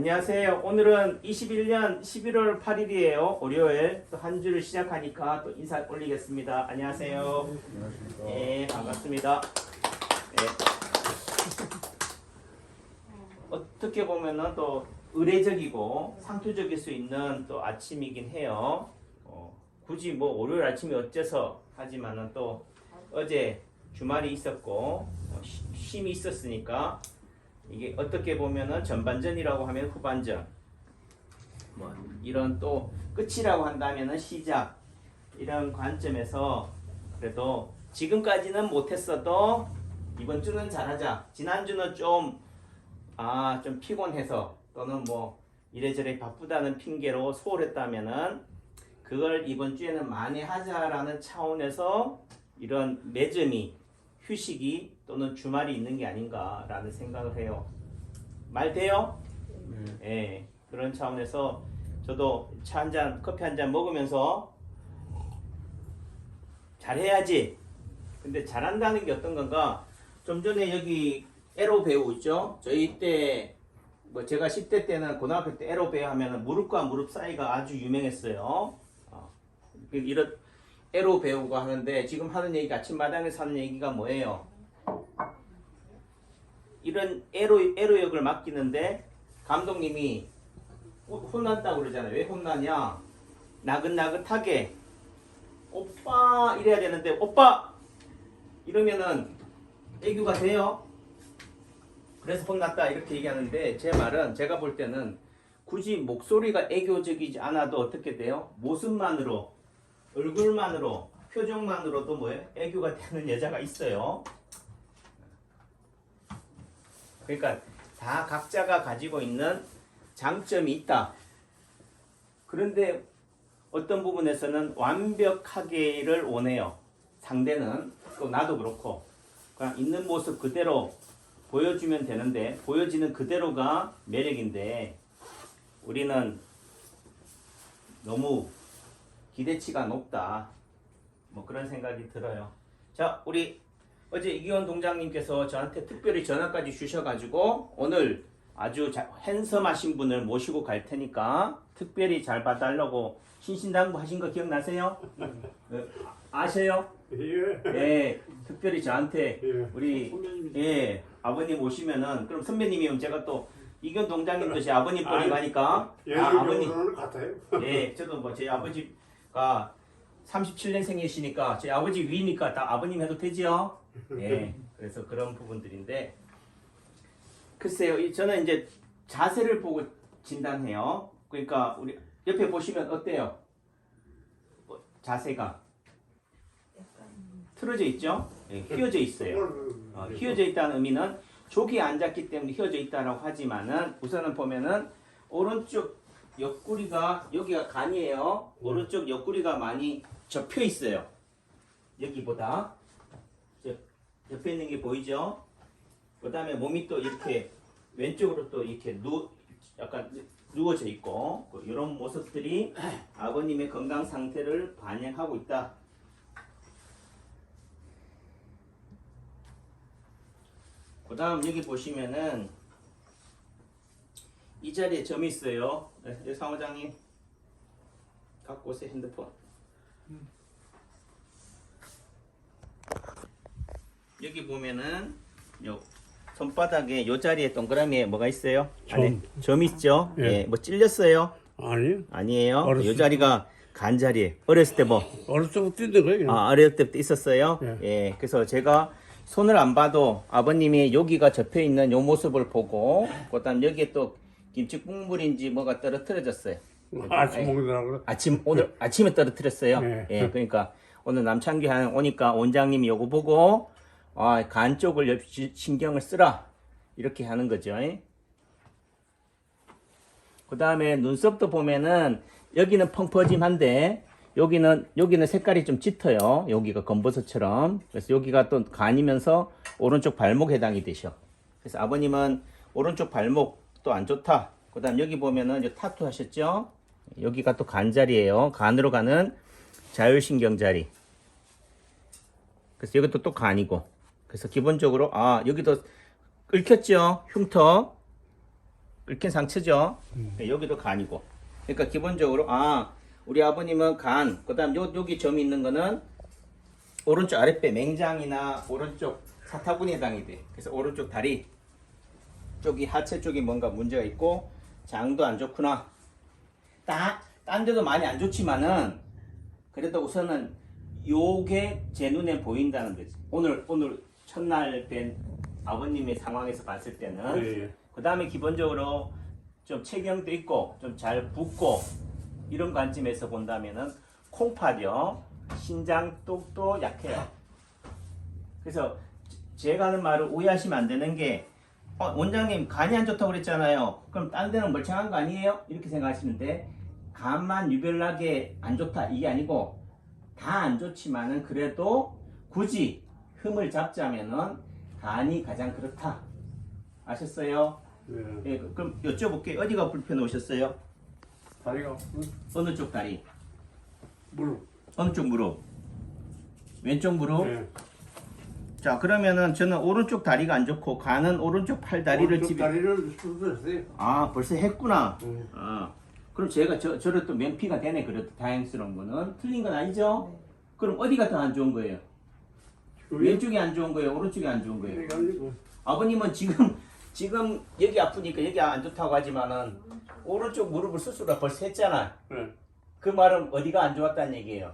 안녕하세요. 오늘은 21년 11월 8일이에요. 월요일 또 한 주를 시작하니까 또 인사 올리겠습니다. 안녕하세요. 네, 반갑습니다. 네. 어떻게 보면은 또 의례적이고 상투적일 수 있는 또 아침이긴 해요. 어, 굳이 뭐 월요일 아침이 어째서 하지만은 또 어제 주말이 있었고 어, 쉼- 쉼이 있었으니까 이게 어떻게 보면은 전반전이라고 하면 후반전. 뭐 이런 또 끝이라고 한다면은 시작. 이런 관점에서 그래도 지금까지는 못했어도 이번 주는 잘하자. 지난주는 좀 아, 좀 피곤해서 또는 뭐 이래저래 바쁘다는 핑계로 소홀했다면은 그걸 이번 주에는 만회하자라는 차원에서 이런 매점이 휴식이 또는 주말이 있는 게 아닌가라는 생각을 해요. 말 돼요? 예. 그런 차원에서 저도 차 한 잔, 커피 한 잔 먹으면서 잘해야지. 근데 잘한다는 게 어떤 건가? 좀 전에 여기 에로 배우 있죠? 저희 때, 뭐 제가 10대 때는 고등학교 때 에로 배우 하면은 무릎과 무릎 사이가 아주 유명했어요. 어, 그 이런 에로 배우고 하는데 지금 하는 얘기 아침마당에서 하는 얘기가 뭐예요? 이런 에로, 에로 역을 맡기는데 감독님이 호- 혼난다고 그러잖아요. 왜 혼나냐? 나긋나긋하게 오빠 이래야 되는데 오빠 이러면은 애교가 돼요. 그래서 혼났다 이렇게 얘기하는데 제 말은 제가 볼 때는 굳이 목소리가 애교적이지 않아도 어떻게 돼요? 모습만으로 얼굴만으로 표정만으로도 뭐예요? 애교가 되는 여자가 있어요. 그러니까 다 각자가 가지고 있는 장점이 있다. 그런데 어떤 부분에서는 완벽하게를 원해요. 상대는 또 나도 그렇고 그냥 있는 모습 그대로 보여주면 되는데 보여지는 그대로가 매력인데 우리는 너무 기대치가 높다. 뭐 그런 생각이 들어요. 자, 우리 어제 이기원 동장님께서 저한테 특별히 전화까지 주셔가지고 오늘 아주 자, 핸섬하신 분을 모시고 갈 테니까 특별히 잘 봐달라고 신신당부 하신 거 기억나세요? 어, 아셔요? 예. 예, 특별히 저한테 예. 우리 예 아버님 오시면은 그럼 선배님이면 제가 또 이견 동장님도 제 아버님 뻘이 가니까 예, 아, 아버님 같아요. 예, 저도 뭐 제 아버지 가 37년생이시니까 제 아버지 위니까 다 아버님 해도 되지요? 예, 그래서 그런 부분들인데 글쎄요, 이- 저는 이제 자세를 보고 진단해요. 그러니까 우리 옆에 보시면 어때요? 어, 자세가 틀어져 있죠? 예, 휘어져 있어요. 어, 휘어져 있다는 의미는 족이 앉았기 때문에 휘어져 있다라고 하지만은 우선은 보면은 오른쪽 옆구리가 여기가 간이에요. 오른쪽 옆구리가 많이 접혀 있어요. 여기보다 저, 옆에 있는 게 보이죠? 그 다음에 몸이 또 이렇게 왼쪽으로 또 이렇게 누 약간 누워져 있고 이런 모습들이 아버님의 건강 상태를 반영하고 있다. 그 다음 여기 보시면은 이 자리에 점이 있어요. 네, 여기 사무장님 갖고 오세요 핸드폰. 여기 보면은 요 손바닥에 요 자리에 동그라미에 뭐가 있어요? 점. 안에 점 있죠? 예. 예. 뭐 찔렸어요? 아니 아니에요. 어렸을 요 자리가 간 자리에 어렸을 때 뭐 어렸을 때부터 뛰는 거예요. 아, 어릴 때부터 있었어요. 예. 예. 그래서 제가 손을 안 봐도 아버님이 여기가 접혀 있는 요 모습을 보고 그다음 여기에 또 김치 국물인지 뭐가 떨어뜨려졌어요. 아침 먹느라고. 아침 오늘 아침에 떨어뜨렸어요. 예. 예. 그러니까 오늘 남창기 한 오니까 원장님이 요거 보고 아, 간 쪽을 시- 신경을 쓰라 이렇게 하는 거죠. 그 다음에 눈썹도 보면은 여기는 펑퍼짐한데 여기는 여기는 색깔이 좀 짙어요. 여기가 검버섯처럼. 그래서 여기가 또 간이면서 오른쪽 발목 해당이 되셔. 그래서 아버님은 오른쪽 발목 도안 좋다. 그 다음 여기 보면은 이 타투 하셨죠? 여기가 또 간 자리예요. 간으로 가는 자율신경 자리. 그래서 여기도 또 간이고. 그래서 기본적으로 아 여기도 긁혔죠? 흉터. 긁힌 상처죠. 음. 네, 여기도 간이고. 그러니까 기본적으로 아 우리 아버님은 간, 그 다음 요 여기 점이 있는 거는 오른쪽 아랫배 맹장이나 오른쪽 사타구니 해당이 돼. 그래서 오른쪽 다리 쪽이 하체 쪽이 뭔가 문제가 있고 장도 안 좋구나. 다, 딴 데도 많이 안 좋지만은 그래도 우선은 요게 제 눈에 보인다는 거지. 오늘 오늘 첫날 뵌 아버님의 상황에서 봤을 때는 예, 예. 그 다음에 기본적으로 좀 체경도 있고 좀 잘 붓고 이런 관점에서 본다면은 콩팥이요 신장 쪽도 약해요. 그래서 제가 하는 말을 오해하시면 안 되는 게 어, 원장님 간이 안 좋다고 그랬잖아요. 그럼 딴 데는 멀쩡한 거 아니에요? 이렇게 생각하시는데 간만 유별나게 안 좋다 이게 아니고 다 안 좋지만은 그래도 굳이 흠을 잡자면은 간이 가장 그렇다. 아셨어요? 예. 예, 그럼 여쭤볼게요. 어디가 불편 오셨어요? 다리가 어느 쪽 다리? 무릎. 어느 쪽 무릎? 왼쪽 무릎? 예. 자, 그러면은 저는 오른쪽 다리가 안 좋고 가는 오른쪽 팔 다리를 오른쪽 집에 다리를 수술했어요. 아, 벌써 했구나. 예. 아, 그럼 제가 저 저를 또 면피가 되네. 그래도 다행스러운 거는 틀린 건 아니죠? 그럼 어디가 더 안 좋은 거예요? 왼쪽이 안 좋은 거예요? 오른쪽이 안 좋은 거예요? 아니고 아버님은 지금 지금 여기 아프니까 여기 안 좋다고 하지만은 오른쪽 무릎을 수술을 벌써 했잖아. 예. 그 말은 어디가 안 좋았다는 얘기예요.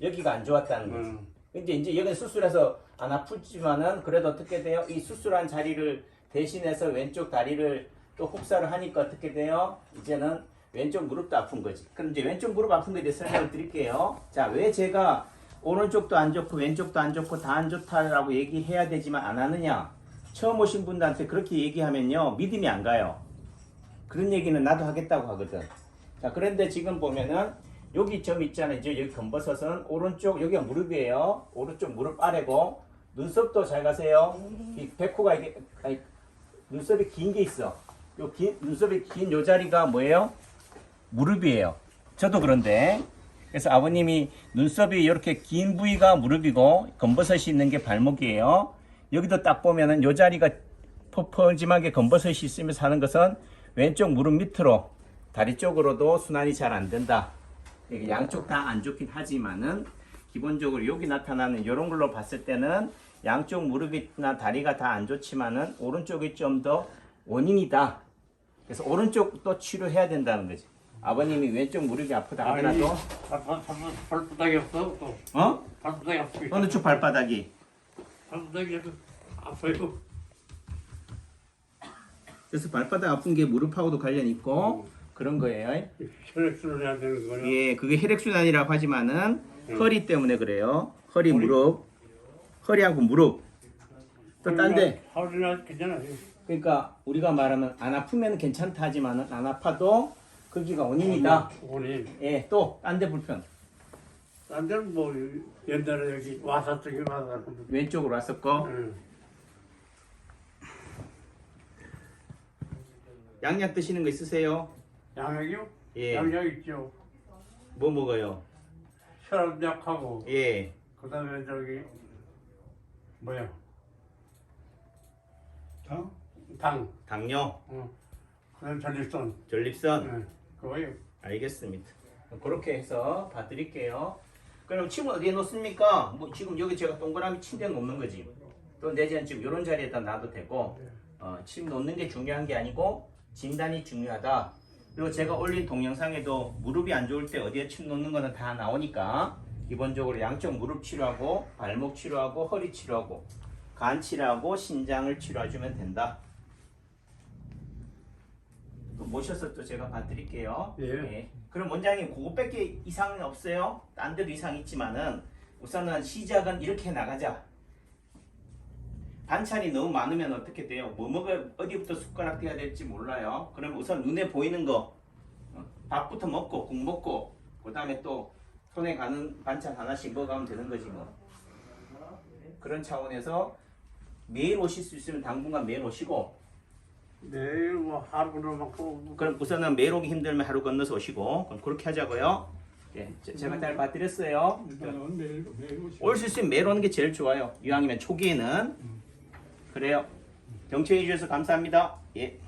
여기가 안 좋았다는 거지. 음. 근데 이제 여기 수술해서 안 아프지만은 그래도 어떻게 돼요? 이 수술한 자리를 대신해서 왼쪽 다리를 또 혹사를 하니까 어떻게 돼요? 이제는 왼쪽 무릎도 아픈 거지. 그럼 이제 왼쪽 무릎 아픈 거에 대해 설명을 드릴게요. 자, 왜 제가 오른쪽도 안 좋고 왼쪽도 안 좋고 다 안 좋다라고 얘기해야 되지만 안 하느냐? 처음 오신 분들한테 그렇게 얘기하면요. 믿음이 안 가요. 그런 얘기는 나도 하겠다고 하거든. 자, 그런데 지금 보면은 여기 점 있잖아요. 이제 여기 검버섯은 오른쪽 여기가 무릎이에요. 오른쪽 무릎 아래고 눈썹도 잘 가세요. 이 백호가 이게 아니, 눈썹이 긴 게 있어. 요 긴 눈썹이 긴 요 자리가 뭐예요? 무릎이에요. 저도 그런데 그래서 아버님이 눈썹이 이렇게 긴 부위가 무릎이고 검버섯이 있는 게 발목이에요. 여기도 딱 보면은 요 자리가 퍼퍼짐하게 검버섯이 있으면서 하는 것은 왼쪽 무릎 밑으로 다리 쪽으로도 순환이 잘 안 된다. 양쪽 다 안 좋긴 하지만은 기본적으로 여기 나타나는 이런 걸로 봤을 때는 양쪽 무릎이나 다리가 다 안 좋지만은 오른쪽이 좀 더 원인이다. 그래서 오른쪽도 치료해야 된다는 거지. 아버님이 왼쪽 무릎이 아프다 하더라도 발바닥이 없어. 또 어? 발바닥이 없어. 어느 쪽 발바닥이? 발바닥이 아파요. 그래서 발바닥 아픈 게 무릎하고도 관련 있고 그런 거예요. 혈액순환이 안 되는 거야. 예, 그게 혈액순환이라고 하지만은 허리 때문에 그래요. 허리, 무릎, 허리하고 무릎. 또 딴데 허리나 괜찮아요. 그러니까 우리가 말하면 안 아프면 괜찮다 하지만은 안 아파도 거기가 원인이다. 원인. 예, 또 딴 데 불편. 딴 데는 뭐 옛날에 여기 와사 쪽에 와사. 왼쪽으로 왔었고 응. 양약 드시는 거 있으세요? 양약이요? 예. 양약 있죠. 뭐 먹어요? 혈압약하고 예. 그다음에 저기 뭐야? 당? 당. 당뇨, 어. 그다음 전립선. 전립선. 네. 그거요. 알겠습니다. 그렇게 해서 봐드릴게요. 그럼 침은 어디에 놓습니까? 뭐 지금 여기 제가 동그라미 침대 놓는 거지. 또 내지는 지금 이런 자리에다 놔도 되고 어, 침 놓는 게 중요한 게 아니고 진단이 중요하다. 그리고 제가 올린 동영상에도 무릎이 안 좋을 때 어디에 침 놓는 거는 다 나오니까 기본적으로 양쪽 무릎 치료하고 발목 치료하고 허리 치료하고 간 치료하고 신장을 치료해주면 된다. 또 모셔서 또 제가 봐드릴게요. 예. 그럼 원장님 그거밖에 이상은 없어요? 딴 데도 이상 있지만은 우선은 시작은 이렇게 나가자. 반찬이 너무 많으면 어떻게 돼요? 뭐 먹을 어디부터 숟가락 떼야 될지 몰라요. 그럼 우선 눈에 보이는 거 어, 밥부터 먹고 국 먹고 그 다음에 또 손에 가는 반찬 하나씩 먹어가면 되는 거지 뭐. 그런 차원에서 매일 오실 수 있으면 당분간 매일 오시고 내일 뭐 하루는 먹고 그럼 우선은 매일 오기 힘들면 하루 건너서 오시고 그럼 그렇게 하자고요. 예, 제- 제가 잘 봐드렸어요. 올 수 있으면 매일 오는 게 제일 좋아요. 이왕이면 초기에는 그래요. 경청해 주셔서 감사합니다. 예.